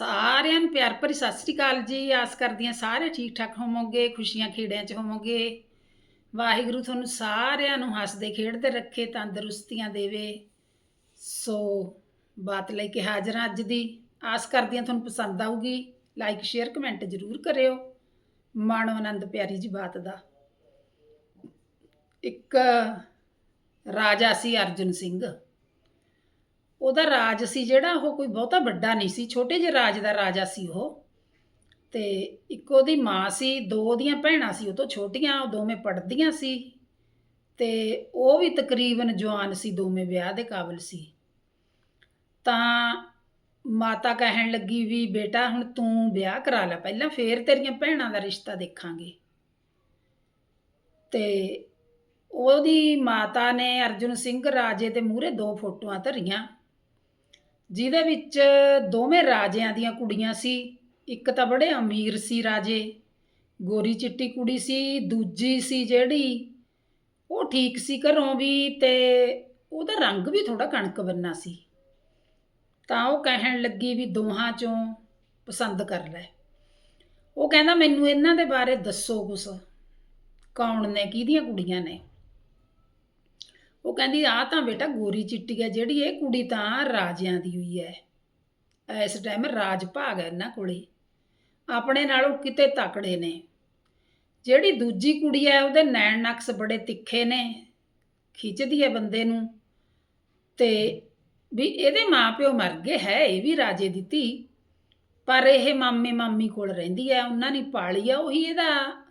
ਸਾਰਿਆਂ ਨੂੰ ਪਿਆਰ ਭਰੀ ਸਤਿ ਸ੍ਰੀ ਅਕਾਲ ਜੀ। ਆਸ ਕਰਦੀ ਹਾਂ ਸਾਰੇ ਠੀਕ ਠਾਕ ਹੋਵੋਗੇ, ਖੁਸ਼ੀਆਂ ਖੇੜਿਆਂ 'ਚ ਹੋਵੋਗੇ। ਵਾਹਿਗੁਰੂ ਤੁਹਾਨੂੰ ਸਾਰਿਆਂ ਨੂੰ ਹੱਸਦੇ, ਖੇਡਦੇ ਰੱਖੇ, ਤੰਦਰੁਸਤੀਆਂ ਦੇਵੇ। ਸੋ ਬਾਤ ਲੈ ਕੇ ਹਾਜ਼ਰ ਹਾਂ ਅੱਜ ਦੀ। ਆਸ ਕਰਦੀ ਹਾਂ ਤੁਹਾਨੂੰ ਪਸੰਦ ਆਊਗੀ। ਲਾਈਕ, ਸ਼ੇਅਰ, ਕਮੈਂਟ ਜ਼ਰੂਰ ਕਰਿਓ। ਮਾਣੋ ਆਨੰਦ ਪਿਆਰੀ ਜੀ ਬਾਤ ਦਾ। ਇੱਕ ਰਾਜਾ ਸੀ ਅਰਜੁਨ ਸਿੰਘ। ਉਹਦਾ ਰਾਜ ਸੀ ਜਿਹੜਾ, ਉਹ ਕੋਈ ਬਹੁਤਾ ਵੱਡਾ ਨਹੀਂ ਸੀ, ਛੋਟੇ ਜਿਹੇ ਰਾਜ ਦਾ ਰਾਜਾ ਸੀ ਉਹ। ਤੇ ਇੱਕ ਉਹਦੀ ਮਾਂ ਸੀ, ਦੋ ਉਹਦੀਆਂ ਭੈਣਾਂ ਸੀ, ਉਹ ਤੋਂ ਛੋਟੀਆਂ, ਉਹ ਦੋਵੇਂ ਪੜ੍ਹਦੀਆਂ ਸੀ। ਤੇ ਉਹ ਵੀ ਤਕਰੀਬਨ ਜਵਾਨ ਸੀ, ਦੋਵੇਂ ਵਿਆਹ ਦੇ ਕਾਬਿਲ ਸੀ। ਤਾਂ ਮਾਤਾ ਕਹਿਣ ਲੱਗੀ ਵੀ, ਬੇਟਾ, ਹੁਣ ਤੂੰ ਵਿਆਹ ਕਰਾ ਲੈ, ਪਹਿਲਾਂ ਫੇਰ ਤੇਰੀਆਂ ਭੈਣਾਂ ਦਾ ਰਿਸ਼ਤਾ ਦੇਖਾਂਗੇ। ਤੇ ਉਹਦੀ ਮਾਤਾ ਨੇ ਅਰਜੁਨ ਸਿੰਘ ਰਾਜੇ ਦੇ ਮੂਹਰੇ ਦੋ ਫੋਟੋਆਂ ਧਰੀਆਂ। ਜਿਹਦੇ ਵਿੱਚ ਦੋਵੇਂ ਰਾਜਿਆਂ ਦੀਆਂ ਕੁੜੀਆਂ ਸੀ। ਇੱਕ ਤਾਂ ਬੜੇ ਅਮੀਰ ਸੀ ਰਾਜੇ, ਗੋਰੀ ਚਿੱਟੀ ਕੁੜੀ ਸੀ, ਦੂਜੀ ਸੀ ਜਿਹੜੀ ਉਹ ਠੀਕ ਸੀ ਘਰੋਂ ਵੀ ਤੇ ਉਹਦਾ ਰੰਗ ਵੀ ਥੋੜਾ ਕਣਕ ਬੰਨਾ ਸੀ। ਤਾਂ ਉਹ ਕਹਿਣ ਲੱਗੀ ਵੀ ਦੋਹਾਂ ਚੋਂ ਪਸੰਦ ਕਰ ਲੈ। ਉਹ ਕਹਿੰਦਾ, ਮੈਨੂੰ ਇਹਨਾਂ ਦੇ ਬਾਰੇ ਦੱਸੋ ਕੁਛ। ਕੌਣ ਨੇ? ਕਿਹਦੀਆਂ ਕੁੜੀਆਂ ਨੇ? ਉਹ ਕਹਿੰਦੀ ਆ ਤਾਂ ਬੇਟਾ ਗੋਰੀ ਚਿੱਟੀ ਹੈ ਜਿਹੜੀ ਇਹ ਕੁੜੀ ਤਾਂ ਰਾਜਿਆਂ ਦੀ ਹੋਈ ਹੈ ਇਸ ਟਾਈਮ ਰਾਜ ਭਾਗ ਹੈ ਇਹਨਾਂ ਕੋਲੇ। ਆਪਣੇ ਨਾਲੋਂ ਕਿਤੇ ਤਕੜੇ ਨੇ। ਜਿਹੜੀ ਦੂਜੀ ਕੁੜੀ ਹੈ ਉਹਦੇ ਨੈਣ ਨਕਸ਼ ਬੜੇ ਤਿੱਖੇ ਨੇ। ਖਿੱਚਦੀ ਹੈ ਬੰਦੇ ਨੂੰ। ਤੇ ਵੀ ਇਹਦੇ ਮਾਪਿਓ ਮਰ ਗਏ, ਹੈ ਇਹ ਵੀ ਰਾਜੇ ਦੀ ਧੀ। ਪਰ ਇਹ ਮਾਮੇ ਮਾਮੀ ਕੋਲ ਰਹਿੰਦੀ ਹੈ ਉਹਨਾਂ ਨੇ ਪਾਲੀ ਆ, ਉਹੀ ਇਹਦਾ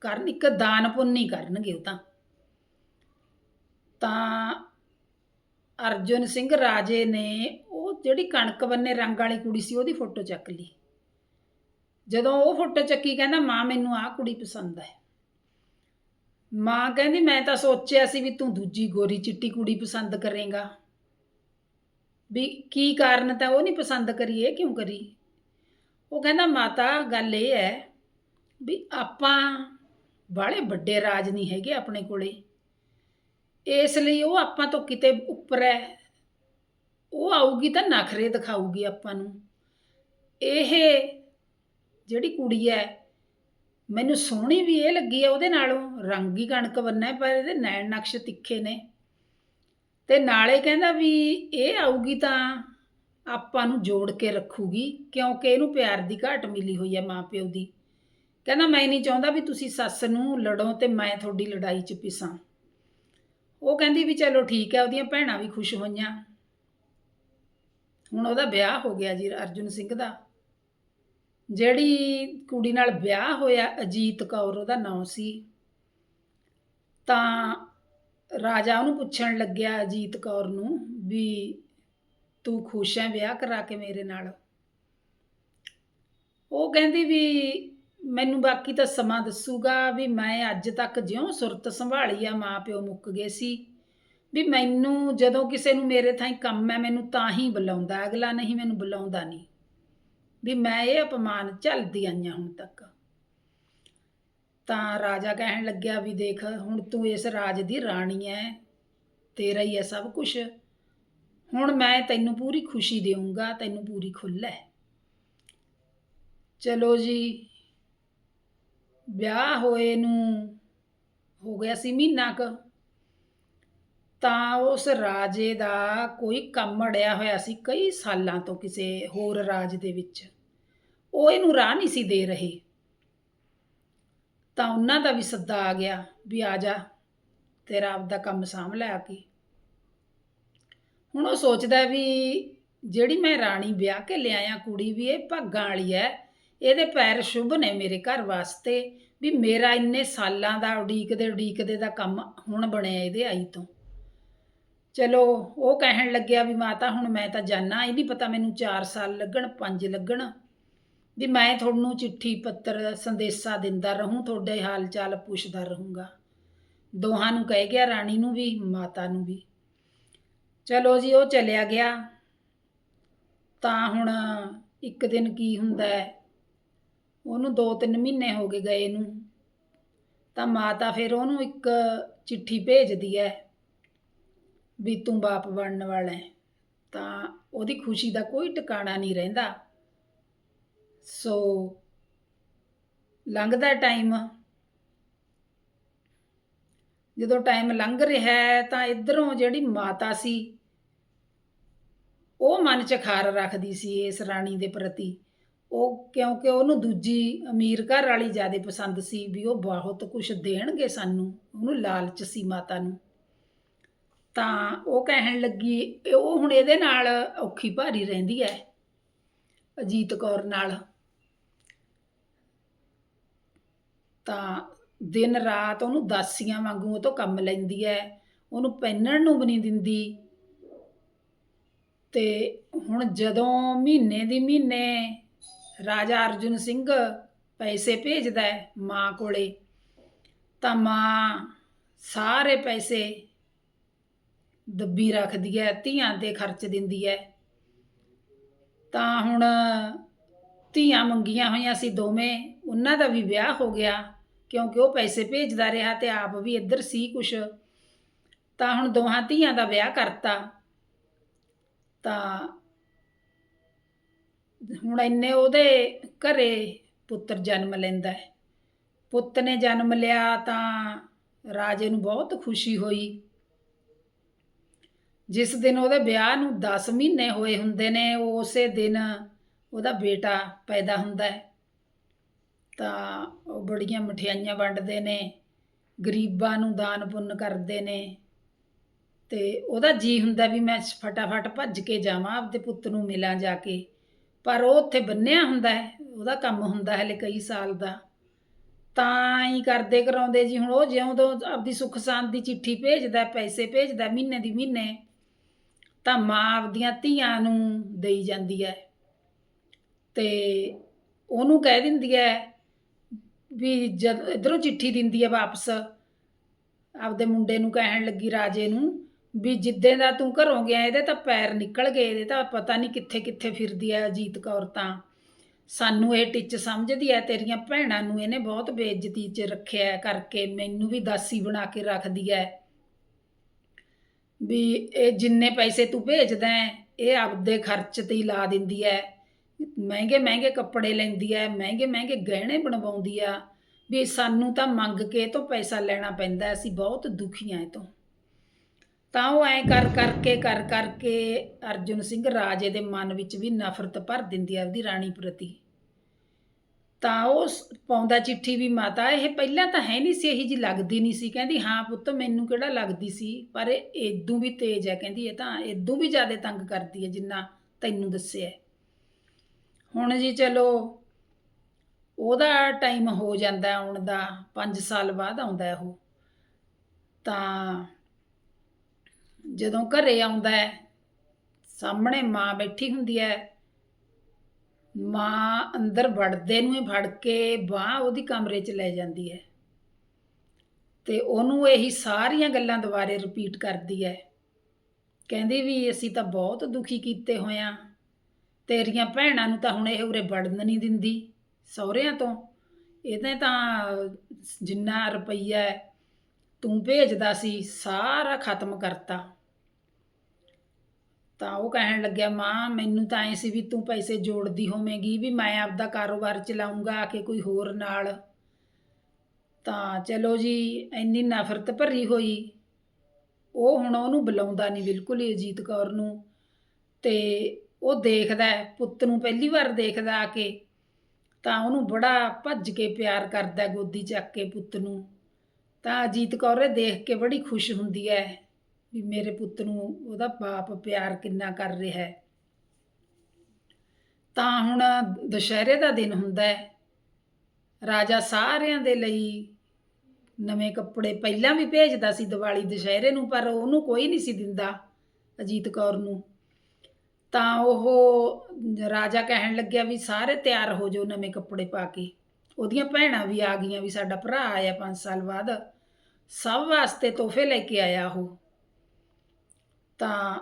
ਕਰਨ, ਇੱਕ ਦਾਨ ਪੁੰਨ ਹੀ ਕਰਨਗੇ ਉਹ ਤਾਂ। ਤਾਂ ਅਰਜੁਨ ਸਿੰਘ ਰਾਜੇ ਨੇ ਉਹ ਜਿਹੜੀ ਕਣਕ ਬੰਨੇ ਰੰਗ ਵਾਲੀ ਕੁੜੀ ਸੀ, ਉਹਦੀ ਫੋਟੋ ਚੱਕ ਲਈ। ਜਦੋਂ ਉਹ ਫੋਟੋ ਚੱਕੀ, ਕਹਿੰਦਾ, ਮਾਂ, ਮੈਨੂੰ ਆਹ ਕੁੜੀ ਪਸੰਦ ਹੈ। ਮਾਂ ਕਹਿੰਦੀ, ਮੈਂ ਤਾਂ ਸੋਚਿਆ ਸੀ ਵੀ ਤੂੰ ਦੂਜੀ ਗੋਰੀ ਚਿੱਟੀ ਕੁੜੀ ਪਸੰਦ ਕਰੇਗਾ। ਵੀ ਕੀ ਕਾਰਨ ਤਾਂ ਉਹ ਨਹੀਂ ਪਸੰਦ ਕਰੀ, ਇਹ ਕਿਉਂ ਕਰੀ? ਉਹ ਕਹਿੰਦਾ, ਮਾਤਾ, ਗੱਲ ਇਹ ਹੈ ਵੀ ਆਪਾਂ ਬਾਹਲੇ ਵੱਡੇ ਰਾਜ ਨਹੀਂ ਹੈਗੇ ਆਪਣੇ ਕੋਲੇ। ਇਸ ਲਈ ਉਹ ਆਪਾਂ ਤੋਂ ਕਿਤੇ ਉੱਪਰ ਹੈ। ਉਹ ਆਊਗੀ ਤਾਂ ਨਖਰੇ ਦਿਖਾਊਗੀ ਆਪਾਂ ਨੂੰ। ਇਹ ਜਿਹੜੀ ਕੁੜੀ ਹੈ ਮੈਨੂੰ ਸੋਹਣੀ ਵੀ ਇਹ ਲੱਗੀ ਹੈ ਉਹਦੇ ਨਾਲੋਂ ਰੰਗ ਹੀ ਕਣਕ ਬੰਨਾ ਹੈ, ਪਰ ਇਹਦੇ ਨੈਣ ਨਕਸ਼ ਤਿੱਖੇ ਨੇ। ਤੇ ਨਾਲੇ ਕਹਿੰਦਾ ਵੀ ਇਹ ਆਊਗੀ ਤਾਂ ਆਪਾਂ ਨੂੰ ਜੋੜ ਕੇ ਰੱਖੂਗੀ ਕਿਉਂਕਿ ਇਹਨੂੰ ਪਿਆਰ ਦੀ ਘਾਟ ਮਿਲੀ ਹੋਈ ਹੈ ਮਾਂ ਪਿਓ ਦੀ। ਕਹਿੰਦਾ ਮੈਂ ਨਹੀਂ ਚਾਹੁੰਦਾ ਵੀ ਤੁਸੀਂ ਸੱਸ ਨੂੰ ਲੜੋ ਤੇ ਮੈਂ ਤੁਹਾਡੀ ਲੜਾਈ 'ਚ ਪਿਸਾਂ। ਉਹ ਕਹਿੰਦੀ ਵੀ ਚਲੋ ਠੀਕ ਹੈ, ਉਹਦੀਆਂ ਭੈਣਾਂ ਵੀ ਖੁਸ਼ ਹੋਈਆਂ। ਹੁਣ ਉਹਦਾ ਵਿਆਹ ਹੋ ਗਿਆ ਜੀ ਅਰਜੁਨ ਸਿੰਘ ਦਾ। ਜਿਹੜੀ ਕੁੜੀ ਨਾਲ ਵਿਆਹ ਹੋਇਆ ਅਜੀਤ ਕੌਰ, ਉਹਦਾ ਨਾਂ ਸੀ। ਤਾਂ ਰਾਜਾ ਉਹਨੂੰ ਪੁੱਛਣ ਲੱਗਿਆ ਅਜੀਤ ਕੌਰ ਨੂੰ ਵੀ ਤੂੰ ਖੁਸ਼ ਹੈ ਵਿਆਹ ਕਰਾ ਕੇ ਮੇਰੇ ਨਾਲ? ਉਹ ਕਹਿੰਦੀ ਵੀ ਮੈਨੂੰ ਬਾਕੀ ਤਾਂ ਸਮਾਂ ਦੱਸੂਗਾ ਵੀ ਮੈਂ ਅੱਜ ਤੱਕ ਜਿਉਂ ਸੁਰਤ ਸੰਭਾਲੀ ਆ, ਮਾਂ ਪਿਓ ਮੁੱਕ ਗਏ ਸੀ। ਵੀ ਮੈਨੂੰ ਜਦੋਂ ਕਿਸੇ ਨੂੰ ਮੇਰੇ ਥਾਈ ਕੰਮ ਹੈ, ਮੈਨੂੰ ਤਾਂ ਹੀ ਬੁਲਾਉਂਦਾ, ਅਗਲਾ ਨਹੀਂ ਮੈਨੂੰ ਬੁਲਾਉਂਦਾ ਨਹੀਂ। ਵੀ ਮੈਂ ਇਹ ਅਪਮਾਨ ਝੱਲਦੀ ਆਈਆਂ ਹੁਣ ਤੱਕ। ਤਾਂ ਰਾਜਾ ਕਹਿਣ ਲੱਗਿਆ ਵੀ ਦੇਖ, ਹੁਣ ਤੂੰ ਇਸ ਰਾਜ ਦੀ ਰਾਣੀ ਐ, ਤੇਰਾ ਹੀ ਹੈ ਸਭ ਕੁਝ ਹੁਣ ਮੈਂ ਤੈਨੂੰ ਪੂਰੀ ਖੁਸ਼ੀ ਦੇਵਾਂਗਾ ਤੈਨੂੰ ਪੂਰੀ ਖੁੱਲ੍ਹ ਹੈ ਚਲੋ ਜੀ ਵਿਆਹ ਹੋਏ ਨੂੰ ਹੋ ਗਿਆ ਸੀ ਮਹੀਨਾ ਕੁ, ਤਾਂ ਉਸ ਰਾਜੇ ਦਾ ਕੋਈ ਕੰਮ ਅੜਿਆ ਹੋਇਆ ਸੀ ਕਈ ਸਾਲਾਂ ਤੋਂ ਕਿਸੇ ਹੋਰ ਰਾਜ ਦੇ ਵਿੱਚ। ਉਹ ਇਹਨੂੰ ਰਾਹ ਨਹੀਂ ਸੀ ਦੇ ਰਹੇ। ਤਾਂ ਉਹਨਾਂ ਦਾ ਵੀ ਸੱਦਾ ਆ ਗਿਆ ਵੀ ਆ ਜਾ, ਤੇਰਾ ਆਪਦਾ ਕੰਮ ਸਾਂਭ ਲੈ ਆ ਕੇ। ਹੁਣ ਉਹ ਸੋਚਦਾ ਵੀ ਜਿਹੜੀ ਮੈਂ ਰਾਣੀ ਵਿਆਹ ਕੇ ਲਿਆਇਆ ਕੁੜੀ ਵੀ ਇਹ ਭਾਗਾਂ ਵਾਲੀ ਹੈ ਇਹਦੇ ਪੈਰ ਸ਼ੁਭ ਨੇ ਮੇਰੇ ਘਰ ਵਾਸਤੇ, ਵੀ ਮੇਰਾ ਇੰਨੇ ਸਾਲਾਂ ਦਾ ਉਡੀਕਦੇ ਉਡੀਕਦੇ ਦਾ ਕੰਮ ਹੁਣ ਬਣਿਆ ਇਹਦੇ ਆਈ ਤੋਂ। ਚਲੋ, ਉਹ ਕਹਿਣ ਲੱਗਿਆ ਵੀ ਮਾਤਾ, ਹੁਣ ਮੈਂ ਤਾਂ ਜਾਣਾ ਇਹ ਨਹੀਂ ਪਤਾ ਮੈਨੂੰ 4 ਸਾਲ ਲੱਗਣ 5 ਲੱਗਣ। ਵੀ ਮੈਂ ਤੁਹਾਨੂੰ ਚਿੱਠੀ ਪੱਤਰ, ਸੰਦੇਸ਼ਾ ਦਿੰਦਾ ਰਹੂੰ, ਤੁਹਾਡੇ ਹਾਲ ਚਾਲ ਪੁੱਛਦਾ ਰਹੂੰਗਾ। ਦੋਹਾਂ ਨੂੰ ਕਹਿ ਗਿਆ, ਰਾਣੀ ਨੂੰ ਵੀ, ਮਾਤਾ ਨੂੰ ਵੀ। ਚਲੋ ਜੀ, ਉਹ ਚਲਿਆ ਗਿਆ। ਤਾਂ ਹੁਣ ਇੱਕ ਦਿਨ ਕੀ ਹੁੰਦਾ ਹੈ? ਉਹਨੂੰ 2-3 ਮਹੀਨੇ ਹੋ ਗਏ ਗਏ ਨੂੰ। ਤਾਂ ਮਾਤਾ ਫਿਰ ਉਹਨੂੰ ਇੱਕ ਚਿੱਠੀ ਭੇਜਦੀ ਹੈ ਵੀ ਤੂੰ ਬਾਪ ਬਣਨ ਵਾਲਾ ਹੈ ਤਾਂ ਉਹਦੀ ਖੁਸ਼ੀ ਦਾ ਕੋਈ ਟਿਕਾਣਾ ਨਹੀਂ ਰਹਿੰਦਾ। ਸੋ ਲੰਘਦਾ ਟਾਈਮ। ਜਦੋਂ ਟਾਈਮ ਲੰਘ ਰਿਹਾ ਹੈ ਤਾਂ ਇਧਰੋਂ ਜਿਹੜੀ ਮਾਤਾ ਸੀ, ਉਹ ਮਨ 'ਚ ਖਾਰ ਰੱਖਦੀ ਸੀ ਇਸ ਰਾਣੀ ਦੇ ਪ੍ਰਤੀ। ਉਹ ਕਿਉਂਕਿ ਉਹਨੂੰ ਦੂਜੀ ਅਮੀਰ ਘਰ ਵਾਲੀ ਜ਼ਿਆਦਾ ਪਸੰਦ ਸੀ ਵੀ ਉਹ ਬਹੁਤ ਕੁਝ ਦੇਣਗੇ ਸਾਨੂੰ, ਉਹਨੂੰ ਲਾਲਚ ਸੀ ਮਾਤਾ ਨੂੰ। ਤਾਂ ਉਹ ਕਹਿਣ ਲੱਗੀ, ਉਹ ਹੁਣ ਇਹਦੇ ਨਾਲ ਔਖੀ ਭਾਰੀ ਰਹਿੰਦੀ ਹੈ ਅਜੀਤ ਕੌਰ ਨਾਲ। ਤਾਂ ਦਿਨ ਰਾਤ ਉਹਨੂੰ ਦਾਸੀਆਂ ਵਾਂਗੂ ਉਹ ਤੋਂ ਕੰਮ ਲੈਂਦੀ ਹੈ ਉਹਨੂੰ ਪਹਿਨਣ ਨੂੰ ਵੀ ਨਹੀਂ ਦਿੰਦੀ। ਤੇ ਹੁਣ ਜਦੋਂ ਮਹੀਨੇ ਦੀ ਮਹੀਨੇ ਰਾਜਾ ਅਰਜੁਨ ਸਿੰਘ ਪੈਸੇ ਭੇਜਦਾ ਹੈ ਮਾਂ ਕੋਲੇ, ਤਾਂ ਮਾਂ ਸਾਰੇ ਪੈਸੇ ਦੱਬੀ ਰੱਖਦੀ ਹੈ, ਧੀਆਂ ਤੇ ਖਰਚ ਦਿੰਦੀ ਹੈ। ਤਾਂ ਹੁਣ ਧੀਆਂ ਮੰਗੀਆਂ ਹੋਈਆਂ ਸੀ ਦੋਵੇਂ, ਉਹਨਾਂ ਦਾ ਵੀ ਵਿਆਹ ਹੋ ਗਿਆ, ਕਿਉਂਕਿ ਉਹ ਪੈਸੇ ਭੇਜਦਾ ਰਿਹਾ ਤੇ ਆਪ ਵੀ ਇੱਧਰ ਸੀ ਕੁਛ। ਤਾਂ ਹੁਣ ਦੋਹਾਂ ਧੀਆਂ ਦਾ ਵਿਆਹ ਕਰਤਾ। ਤਾਂ ਹੁਣ ਇੰਨੇ ਉਹਦੇ ਘਰੇ ਪੁੱਤਰ ਜਨਮ ਲੈਂਦਾ ਹੈ। ਪੁੱਤ ਨੇ ਜਨਮ ਲਿਆ ਤਾਂ ਰਾਜੇ ਨੂੰ ਬਹੁਤ ਖੁਸ਼ੀ ਹੋਈ। ਜਿਸ ਦਿਨ ਉਹਦੇ ਵਿਆਹ ਨੂੰ 10 ਮਹੀਨੇ ਹੋਏ ਹੁੰਦੇ ਨੇ ਉਸੇ ਦਿਨ ਉਹਦਾ ਬੇਟਾ ਪੈਦਾ ਹੁੰਦਾ ਹੈ। ਤਾਂ ਉਹ ਬੜੀਆਂ ਮਠਿਆਈਆਂ ਵੰਡਦੇ ਨੇ, ਗਰੀਬਾਂ ਨੂੰ ਦਾਨ ਪੁੰਨ ਕਰਦੇ ਨੇ ਤੇ ਉਹਦਾ ਜੀ ਹੁੰਦਾ ਵੀ ਮੈਂ ਫਟਾਫਟ ਭੱਜ ਕੇ ਜਾਵਾਂ, ਆਪਦੇ ਪੁੱਤ ਨੂੰ ਮਿਲਾਂ ਜਾ ਕੇ। ਪਰ ਉਹ ਉੱਥੇ ਬੰਨਿਆ ਹੁੰਦਾ ਹੈ, ਉਹਦਾ ਕੰਮ ਹੁੰਦਾ ਹਲੇ ਕਈ ਸਾਲ ਦਾ। ਤਾਂ ਹੀ ਕਰਦੇ ਕਰਾਉਂਦੇ ਜੀ ਹੁਣ ਉਹ ਜਿਉਂ ਤੋਂ ਆਪਦੀ ਸੁੱਖ ਸਾਂਦ ਦੀ ਚਿੱਠੀ ਭੇਜਦਾ, ਪੈਸੇ ਭੇਜਦਾ, ਮਹੀਨੇ ਦੀ ਮਹੀਨੇ। ਤਾਂ ਮਾਂ ਆਪਦੀਆਂ ਧੀਆਂ ਨੂੰ ਦੇਈ ਜਾਂਦੀ ਹੈ। ਤੇ ਉਹਨੂੰ ਕਹਿ ਦਿੰਦੀ ਹੈ ਵੀ ਜਦ ਇਧਰੋਂ ਚਿੱਠੀ ਦਿੰਦੀ ਹੈ ਵਾਪਸ, ਆਪਦੇ ਮੁੰਡੇ ਨੂੰ ਕਹਿਣ ਲੱਗੀ ਰਾਜੇ ਨੂੰ ਵੀ ਜਿੱਦੇ ਦਾ ਤੂੰ ਘਰੋਂ ਗਿਆ, ਇਹਦੇ ਤਾਂ ਪੈਰ ਨਿਕਲ ਗਏ, ਇਹਦੇ ਤਾਂ ਪਤਾ ਨਹੀਂ ਕਿੱਥੇ ਕਿੱਥੇ ਫਿਰਦੀ ਹੈ ਅਜੀਤ ਕੌਰ ਤਾਂ। ਸਾਨੂੰ ਇਹ ਟਿੱਚ ਸਮਝਦੀ ਹੈ ਤੇਰੀਆਂ ਭੈਣਾਂ ਨੂੰ ਇਹਨੇ ਬਹੁਤ ਬੇਇੱਜ਼ਤੀ 'ਚ ਰੱਖਿਆ ਕਰਕੇ, ਮੈਨੂੰ ਵੀ ਦਾਸੀ ਬਣਾ ਕੇ ਰੱਖਦੀ ਹੈ ਵੀ ਇਹ ਜਿੰਨੇ ਪੈਸੇ ਤੂੰ ਭੇਜਦਾ ਇਹ ਆਪਦੇ ਖਰਚ ਤੇ ਹੀ ਲਾ ਦਿੰਦੀ ਹੈ ਮਹਿੰਗੇ ਮਹਿੰਗੇ ਕੱਪੜੇ ਲੈਂਦੀ ਹੈ ਮਹਿੰਗੇ ਮਹਿੰਗੇ ਗਹਿਣੇ ਬਣਵਾਉਂਦੀ ਆ ਵੀ ਸਾਨੂੰ ਤਾਂ ਮੰਗ ਕੇ ਇਹ ਤੋਂ ਪੈਸਾ ਲੈਣਾ ਪੈਂਦਾ, ਅਸੀਂ ਬਹੁਤ ਦੁਖੀ ਆਂ ਇਹ ਤੋਂ। ਤਾਂ ਉਹ ਐ ਕਰ ਕਰਕੇ ਕਰ ਕਰਕੇ ਅਰਜੁਨ ਸਿੰਘ ਰਾਜੇ ਦੇ ਮਨ ਵਿੱਚ ਵੀ ਨਫ਼ਰਤ ਭਰ ਦਿੰਦੀ ਆ ਉਹਦੀ ਰਾਣੀ ਪ੍ਰਤੀ। ਤਾਂ ਉਹ ਸ- ਪਾਉਂਦਾ ਚਿੱਠੀ ਵੀ, ਮਾਤਾ, ਇਹ ਪਹਿਲਾਂ ਤਾਂ ਹੈ ਨਹੀਂ ਸੀ, ਇਹੀ ਜੀ ਲੱਗਦੀ ਨਹੀਂ ਸੀ। ਕਹਿੰਦੀ, ਹਾਂ ਪੁੱਤ, ਮੈਨੂੰ ਕਿਹੜਾ ਲੱਗਦੀ ਸੀ, ਪਰ ਇਹ ਇਦੋਂ ਵੀ ਤੇਜ਼ ਹੈ। ਕਹਿੰਦੀ, ਇਹ ਤਾਂ ਇਦੋਂ ਵੀ ਜ਼ਿਆਦਾ ਤੰਗ ਕਰਦੀ ਹੈ ਜਿੰਨਾ ਤੈਨੂੰ ਦੱਸਿਆ ਹੁਣ ਜੀ ਚਲੋ, ਉਹਦਾ ਟਾਈਮ ਹੋ ਜਾਂਦਾ ਆਉਣ ਦਾ 5 ਸਾਲ ਬਾਅਦ ਆਉਂਦਾ ਉਹ। ਤਾਂ ਜਦੋਂ ਘਰੇ ਆਉਂਦਾ ਹੈ, ਸਾਹਮਣੇ ਮਾਂ ਬੈਠੀ ਹੁੰਦੀ ਹੈ। ਮਾਂ ਅੰਦਰ ਵੜਦੇ ਨੂੰ ਹੀ ਫੜ ਕੇ ਬਾਹ ਉਹਦੀ ਕਮਰੇ 'ਚ ਲੈ ਜਾਂਦੀ ਹੈ ਤੇ ਉਹਨੂੰ ਇਹੀ ਸਾਰੀਆਂ ਗੱਲਾਂ ਦੁਬਾਰੇ ਰਿਪੀਟ ਕਰਦੀ ਹੈ। ਕਹਿੰਦੀ ਵੀ ਅਸੀਂ ਤਾਂ ਬਹੁਤ ਦੁਖੀ ਕੀਤੇ ਹੋਇਆਂ ਤੇਰੀਆਂ ਭੈਣਾਂ ਨੂੰ ਤਾਂ ਹੁਣ ਇਹ ਉਰੇ ਵੜਨ ਨਹੀਂ ਦਿੰਦੀ, ਸਹੁਰਿਆਂ ਤੋਂ। ਇਹਦੇ ਤਾਂ ਜਿੰਨਾ ਰੁਪਈਆ ਤੂੰ ਭੇਜਦਾ ਸੀ, ਸਾਰਾ ਖਤਮ ਕਰਤਾ। ਤਾਂ ਉਹ ਕਹਿਣ ਲੱਗਿਆ, ਮਾਂ, ਮੈਨੂੰ ਤਾਂ ਐ ਸੀ ਵੀ ਤੂੰ ਪੈਸੇ ਜੋੜਦੀ ਹੋਵੇਂਗੀ ਵੀ ਮੈਂ ਆਪਦਾ ਕਾਰੋਬਾਰ ਚਲਾਉਂਗਾ ਕੇ ਕੋਈ ਹੋਰ ਨਾਲ। ਤਾਂ ਚਲੋ ਜੀ, ਇੰਨੀ ਨਫ਼ਰਤ ਭਰੀ ਹੋਈ। ਉਹ ਹੁਣ ਉਹਨੂੰ ਬੁਲਾਉਂਦਾ ਨਹੀਂ ਬਿਲਕੁਲ ਹੀ ਅਜੀਤ ਕੌਰ ਨੂੰ। ਤੇ ਉਹ ਦੇਖਦਾ ਪੁੱਤ ਨੂੰ ਪਹਿਲੀ ਵਾਰ ਦੇਖਦਾ ਆ ਕੇ ਤਾਂ ਉਹਨੂੰ ਬੜਾ ਭੱਜ ਕੇ ਪਿਆਰ ਕਰਦਾ ਗੋਦੀ ਚੱਕ ਕੇ ਪੁੱਤ ਨੂੰ। ਤਾਂ ਅਜੀਤ ਕੌਰ ਇਹ ਦੇਖ ਕੇ ਬੜੀ ਖੁਸ਼ ਹੁੰਦੀ ਹੈ। ਵੀ ਮੇਰੇ ਪੁੱਤ ਨੂੰ ਉਹਦਾ ਬਾਪ ਪਿਆਰ ਕਿੰਨਾ ਕਰ ਰਿਹਾ ਹੈ। ਤਾਂ ਹੁਣ ਦੁਸ਼ਹਿਰੇ ਦਾ ਦਿਨ ਹੁੰਦਾ ਹੈ। ਰਾਜਾ ਸਾਰਿਆਂ ਦੇ ਲਈ ਨਵੇਂ ਕੱਪੜੇ ਪਹਿਲਾਂ ਵੀ ਭੇਜਦਾ ਸੀ ਦੀਵਾਲੀ ਦੁਸ਼ਹਿਰੇ ਨੂੰ, ਪਰ ਉਹਨੂੰ ਕੋਈ ਨਹੀਂ ਸੀ ਦਿੰਦਾ ਅਜੀਤ ਕੌਰ ਨੂੰ। ਤਾਂ ਉਹ ਰਾਜਾ ਕਹਿਣ ਲੱਗਿਆ ਵੀ ਸਾਰੇ ਤਿਆਰ ਹੋ ਜਾਓ ਨਵੇਂ ਕੱਪੜੇ ਪਾ ਕੇ। ਉਹਦੀਆਂ ਭੈਣਾਂ ਵੀ ਆ ਗਈਆਂ ਵੀ ਸਾਡਾ ਭਰਾ ਆਇਆ 5 ਸਾਲ ਬਾਅਦ। ਸਭ ਵਾਸਤੇ ਤੋਹਫੇ ਲੈ ਕੇ ਆਇਆ ਉਹ। ਤਾਂ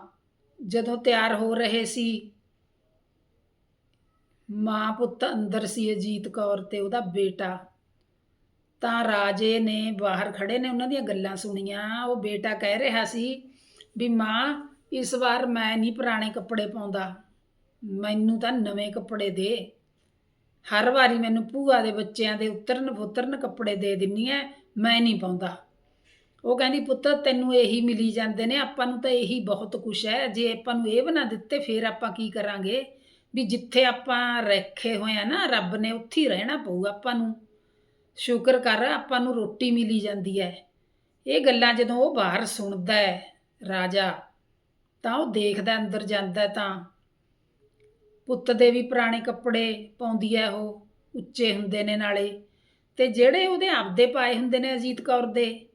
ਜਦੋਂ ਤਿਆਰ ਹੋ ਰਹੇ ਸੀ, ਮਾਂ ਪੁੱਤ ਅੰਦਰ ਸੀ ਅਜੀਤ ਕੌਰ ਤੇ ਉਹਦਾ ਬੇਟਾ, ਤਾਂ ਰਾਜੇ ਨੇ ਬਾਹਰ ਖੜੇ ਨੇ, ਉਹਨਾਂ ਦੀਆਂ ਗੱਲਾਂ ਸੁਣੀਆਂ। ਉਹ ਬੇਟਾ ਕਹਿ ਰਿਹਾ ਸੀ ਵੀ, ਮਾਂ, ਇਸ ਵਾਰ ਮੈਂ ਨਹੀਂ ਪੁਰਾਣੇ ਕੱਪੜੇ ਪਾਉਂਦਾ। ਮੈਨੂੰ ਤਾਂ ਨਵੇਂ ਕੱਪੜੇ ਦੇ। ਹਰ ਵਾਰੀ ਮੈਨੂੰ ਭੂਆ ਦੇ ਬੱਚਿਆਂ ਦੇ ਉਤਰਨ ਫੁੱਤਰਨ ਕੱਪੜੇ ਦੇ ਦਿੰਨੀ ਐ, ਮੈਂ ਨਹੀਂ ਪਾਉਂਦਾ। ਉਹ ਕਹਿੰਦੀ, ਪੁੱਤ, ਤੈਨੂੰ ਇਹੀ ਮਿਲੀ ਜਾਂਦੇ ਨੇ, ਆਪਾਂ ਨੂੰ ਤਾਂ ਇਹੀ ਬਹੁਤ ਕੁਛ ਹੈ। ਜੇ ਆਪਾਂ ਨੂੰ ਇਹ ਬਣਾ ਦਿੱਤੇ, ਫਿਰ ਆਪਾਂ ਕੀ ਕਰਾਂਗੇ? ਵੀ ਜਿੱਥੇ ਆਪਾਂ ਰੱਖੇ ਹੋਏ ਆ ਨਾ, ਰੱਬ ਨੇ ਉੱਥੇ ਹੀ ਰਹਿਣਾ ਪਊ ਆਪਾਂ ਨੂੰ। ਸ਼ੁਕਰ ਕਰ, ਆਪਾਂ ਨੂੰ ਰੋਟੀ ਮਿਲੀ ਜਾਂਦੀ ਹੈ। ਇਹ ਗੱਲਾਂ ਜਦੋਂ ਉਹ ਬਾਹਰ ਸੁਣਦਾ ਹੈ, ਰਾਜਾ, ਤਾਂ ਉਹ ਦੇਖਦਾ, ਅੰਦਰ ਜਾਂਦਾ ਤਾਂ। ਪੁੱਤ ਦੇ ਵੀ ਪੁਰਾਣੇ ਕੱਪੜੇ ਪਾਉਂਦੀ ਹੈ ਉਹ, ਉੱਚੇ ਹੁੰਦੇ ਨੇ ਨਾਲੇ। ਤੇ ਜਿਹੜੇ ਉਹਦੇ ਆਪਦੇ ਪਾਏ ਹੁੰਦੇ ਨੇ ਅਜੀਤ ਕੌਰ ਦੇ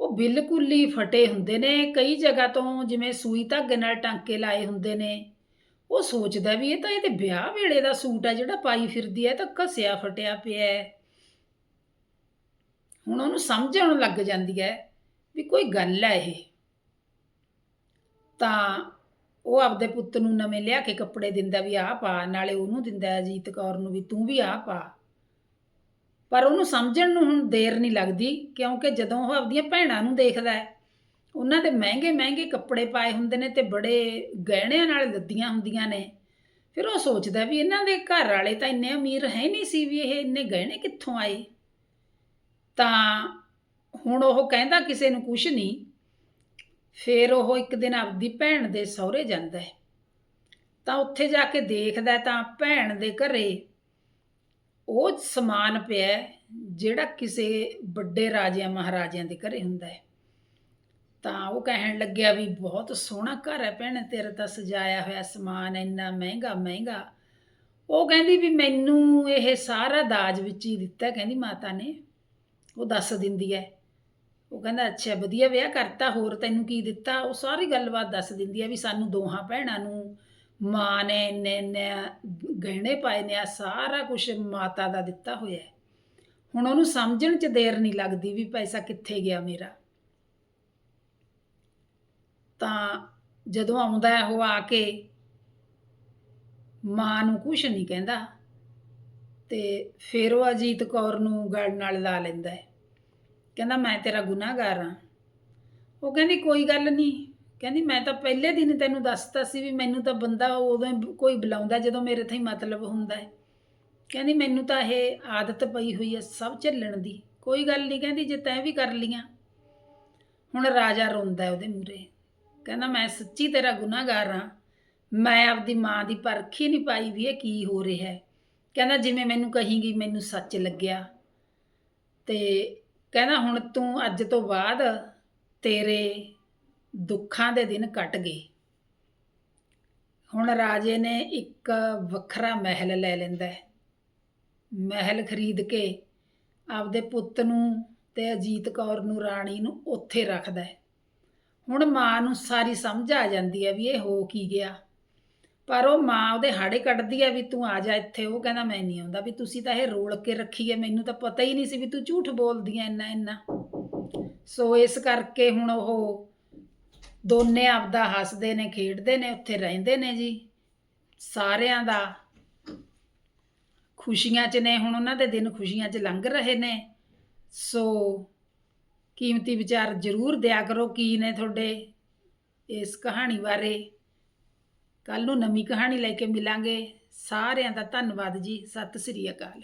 ਉਹ ਬਿਲਕੁਲ ਹੀ ਫਟੇ ਹੁੰਦੇ ਨੇ। ਕਈ ਜਗ੍ਹਾ ਤੋਂ ਜਿਵੇਂ ਸੂਈ ਧਾਗੇ ਨਾਲ ਟਾਂਕੇ ਲਾਏ ਹੁੰਦੇ ਨੇ। ਉਹ ਸੋਚਦਾ ਵੀ ਇਹ ਤਾਂ ਇਹਦੇ ਵਿਆਹ ਵੇਲੇ ਦਾ ਸੂਟ ਹੈ ਜਿਹੜਾ ਪਾਈ ਫਿਰਦੀ ਹੈ ਤਾਂ ਘਸਿਆ ਫਟਿਆ ਪਿਆ ਹੈ। ਹੁਣ ਉਹਨੂੰ ਸਮਝ ਆਉਣ ਲੱਗ ਜਾਂਦੀ ਹੈ ਵੀ ਕੋਈ ਗੱਲ ਹੈ ਇਹ। ਤਾਂ ਉਹ ਆਪਦੇ ਪੁੱਤ ਨੂੰ ਨਵੇਂ ਲਿਆ ਕੇ ਕੱਪੜੇ ਦਿੰਦਾ ਵੀ ਆਹ ਪਾ, ਨਾਲੇ ਉਹਨੂੰ ਦਿੰਦਾ ਅਜੀਤ ਕੌਰ ਨੂੰ ਵੀ ਤੂੰ ਵੀ ਆਹ ਪਾ। ਪਰ ਉਹਨੂੰ ਸਮਝਣ ਨੂੰ ਹੁਣ ਦੇਰ ਨਹੀਂ ਲੱਗਦੀ, ਕਿਉਂਕਿ ਜਦੋਂ ਉਹ ਆਪਦੀਆਂ ਭੈਣਾਂ ਨੂੰ ਦੇਖਦਾ ਹੈ, ਉਹਨਾਂ ਦੇ ਮਹਿੰਗੇ ਮਹਿੰਗੇ ਕੱਪੜੇ ਪਾਏ ਹੁੰਦੇ ਨੇ ਤੇ ਬੜੇ ਗਹਿਣਿਆਂ ਨਾਲ ਲੱਦੀਆਂ ਹੁੰਦੀਆਂ ਨੇ, ਫਿਰ ਉਹ ਸੋਚਦਾ ਵੀ ਇਹਨਾਂ ਦੇ ਘਰ ਵਾਲੇ ਤਾਂ ਇੰਨੇ ਅਮੀਰ ਹੈ ਨਹੀਂ ਸੀ ਵੀ ਇਹ ਇੰਨੇ ਗਹਿਣੇ ਕਿੱਥੋਂ ਆਏ। ਤਾਂ ਹੁਣ ਉਹ ਕਹਿੰਦਾ ਕਿਸੇ ਨੂੰ ਕੁਝ ਨਹੀਂ, ਫਿਰ ਉਹ ਇੱਕ ਦਿਨ ਆਪਦੀ ਭੈਣ ਦੇ ਸਹੁਰੇ ਜਾਂਦਾ ਹੈ। ਤਾਂ ਉੱਥੇ ਜਾ ਕੇ ਦੇਖਦਾ ਤਾਂ ਭੈਣ ਦੇ ਘਰੇ ਉਹ ਸਮਾਨ ਪਿਆ ਹੈ, ਜਿਹੜਾ ਕਿਸੇ ਵੱਡੇ ਰਾਜਿਆਂ ਮਹਾਰਾਜਿਆਂ ਦੇ ਘਰੇ ਹੁੰਦਾ ਹੈ। ਤਾਂ ਉਹ ਕਹਿਣ ਲੱਗਿਆ ਵੀ ਬਹੁਤ ਸੋਹਣਾ ਘਰ ਹੈ ਭੈਣ ਤੇਰਾ ਤਾਂ ਸਜਾਇਆ ਹੋਇਆ ਸਮਾਨ ਇੰਨਾ ਮਹਿੰਗਾ ਮਹਿੰਗਾ। ਉਹ ਕਹਿੰਦੀ ਵੀ ਮੈਨੂੰ ਇਹ ਸਾਰਾ ਦਾਜ ਵਿੱਚ ਹੀ ਦਿੱਤਾ ਕਹਿੰਦੀ ਮਾਤਾ ਨੇ। ਉਹ ਦੱਸ ਦਿੰਦੀ ਹੈ। ਉਹ ਕਹਿੰਦਾ ਅੱਛਾ ਵਧੀਆ ਵਿਆਹ ਕਰਤਾ ਹੋਰ ਤੈਨੂੰ ਕੀ ਦਿੱਤਾ? ਉਹ ਸਾਰੀ ਗੱਲਬਾਤ ਦੱਸ ਦਿੰਦੀ ਹੈ ਵੀ ਸਾਨੂੰ ਦੋਹਾਂ ਭੈਣਾਂ ਨੂੰ ਮਾਂ ਨੇ ਇੰਨੇ ਇੰਨੇ ਗਹਿਣੇ ਪਾਏ ਨੇ, ਆ ਸਾਰਾ ਕੁਝ ਮਾਤਾ ਦਾ ਦਿੱਤਾ ਹੋਇਆ ਹੈ। ਹੁਣ ਉਹਨੂੰ ਸਮਝਣ 'ਚ ਦੇਰ ਨਹੀਂ ਲੱਗਦੀ ਵੀ ਪੈਸਾ ਕਿੱਥੇ ਗਿਆ ਮੇਰਾ। ਤਾਂ ਜਦੋਂ ਆਉਂਦਾ ਉਹ ਆ ਕੇ ਮਾਂ ਨੂੰ ਕੁਝ ਨਹੀਂ ਕਹਿੰਦਾ ਤੇ ਫਿਰ ਉਹ ਅਜੀਤ ਕੌਰ ਨੂੰ ਗਲ ਨਾਲ ਲਾ ਲੈਂਦਾ ਹੈ। ਕਹਿੰਦਾ, ਮੈਂ ਤੇਰਾ ਗੁਨਾਹਗਾਰ ਹਾਂ। ਉਹ ਕਹਿੰਦੀ, ਕੋਈ ਗੱਲ ਨਹੀਂ ਕਹਿੰਦੀ, ਮੈਂ ਤਾਂ ਪਹਿਲੇ ਦਿਨ ਤੈਨੂੰ ਦੱਸਤਾ ਸੀ ਵੀ ਮੈਨੂੰ ਤਾਂ ਬੰਦਾ ਉਦੋਂ ਹੀ ਕੋਈ ਬੁਲਾਉਂਦਾ ਜਦੋਂ ਮੇਰੇ ਤੇ ਮਤਲਬ ਹੁੰਦਾ ਹੈ। ਕਹਿੰਦੀ, ਮੈਨੂੰ ਤਾਂ ਇਹ ਆਦਤ ਪਈ ਹੋਈ ਹੈ ਸਭ ਝੱਲਣ ਦੀ। ਕੋਈ ਗੱਲ ਨਹੀਂ, ਕਹਿੰਦੀ, ਜੇ ਤੈਂ ਵੀ ਕਰ ਲੀਆਂ ਹੁਣ ਰਾਜਾ ਰੋਂਦਾ ਉਹਦੇ ਮੂਰੇ ਕਹਿੰਦਾ, ਮੈਂ ਸੱਚੀ ਤੇਰਾ ਗੁਨਾਹਗਾਰ ਹਾਂ। ਮੈਂ ਆਪਦੀ ਮਾਂ ਦੀ ਪਰਖ ਹੀ ਨਹੀਂ ਪਾਈ ਵੀ ਇਹ ਕੀ ਹੋ ਰਿਹਾ ਹੈ। ਕਹਿੰਦਾ, ਜਿਵੇਂ ਮੈਨੂੰ ਕਹੀਂਗੀ, ਮੈਨੂੰ ਸੱਚ ਲੱਗਿਆ। ਤੇ ਕਹਿੰਦਾ, ਹੁਣ ਤੂੰ ਅੱਜ ਤੋਂ ਬਾਅਦ ਤੇਰੇ ਦੁੱਖਾਂ ਦੇ ਦਿਨ ਕੱਟ ਗਏ। ਹੁਣ ਰਾਜੇ ਨੇ ਇੱਕ ਵੱਖਰਾ ਮਹਿਲ ਲੈ ਲੈਂਦਾ ਹੈ। ਮਹਿਲ ਖਰੀਦ ਕੇ ਆਪਦੇ ਪੁੱਤ ਨੂੰ ਤੇ ਅਜੀਤ ਕੌਰ ਨੂੰ, ਰਾਣੀ ਨੂੰ ਉੱਥੇ ਰੱਖਦਾ ਹੈ। ਹੁਣ ਮਾਂ ਨੂੰ ਸਾਰੀ ਸਮਝ ਆ ਜਾਂਦੀ ਹੈ ਵੀ ਇਹ ਹੋ ਕੀ ਗਿਆ। ਪਰ ਉਹ ਮਾਂ ਉਹਦੇ ਹਾੜੇ ਕੱਢਦੀ ਹੈ ਵੀ ਤੂੰ ਆ ਜਾ ਇੱਥੇ। ਉਹ ਕਹਿੰਦਾ, ਮੈਂ ਨਹੀਂ ਆਉਂਦਾ ਵੀ ਤੁਸੀਂ ਤਾਂ ਇਹ ਰੋਲ ਕੇ ਰੱਖੀ ਹੈ ਮੈਨੂੰ ਤਾਂ ਪਤਾ ਹੀ ਨਹੀਂ ਸੀ ਵੀ ਤੂੰ ਝੂਠ ਬੋਲਦੀ ਐ ਇੰਨਾ ਇੰਨਾ ਸੋ ਇਸ ਕਰਕੇ ਹੁਣ ਉਹ ਦੋਨੇ ਆਪਦਾ ਹੱਸਦੇ ਨੇ, ਖੇਡਦੇ ਨੇ, ਉੱਥੇ ਰਹਿੰਦੇ ਨੇ ਜੀ। ਸਾਰਿਆਂ ਦਾ ਖੁਸ਼ੀਆਂ 'ਚ ਨੇ, ਹੁਣ ਉਹਨਾਂ ਦੇ ਦਿਨ ਖੁਸ਼ੀਆਂ 'ਚ ਲੰਘ ਰਹੇ ਨੇ। ਸੋ ਕੀਮਤੀ ਵਿਚਾਰ ਜ਼ਰੂਰ ਦਿਆ ਕਰੋ ਕੀ ਨੇ ਤੁਹਾਡੇ ਇਸ ਕਹਾਣੀ ਬਾਰੇ। ਕੱਲ ਨੂੰ ਨਵੀਂ ਕਹਾਣੀ ਲੈ ਕੇ ਮਿਲਾਂਗੇ। ਸਾਰਿਆਂ ਦਾ ਧੰਨਵਾਦ ਜੀ। ਸਤਿ ਸ੍ਰੀ ਅਕਾਲ।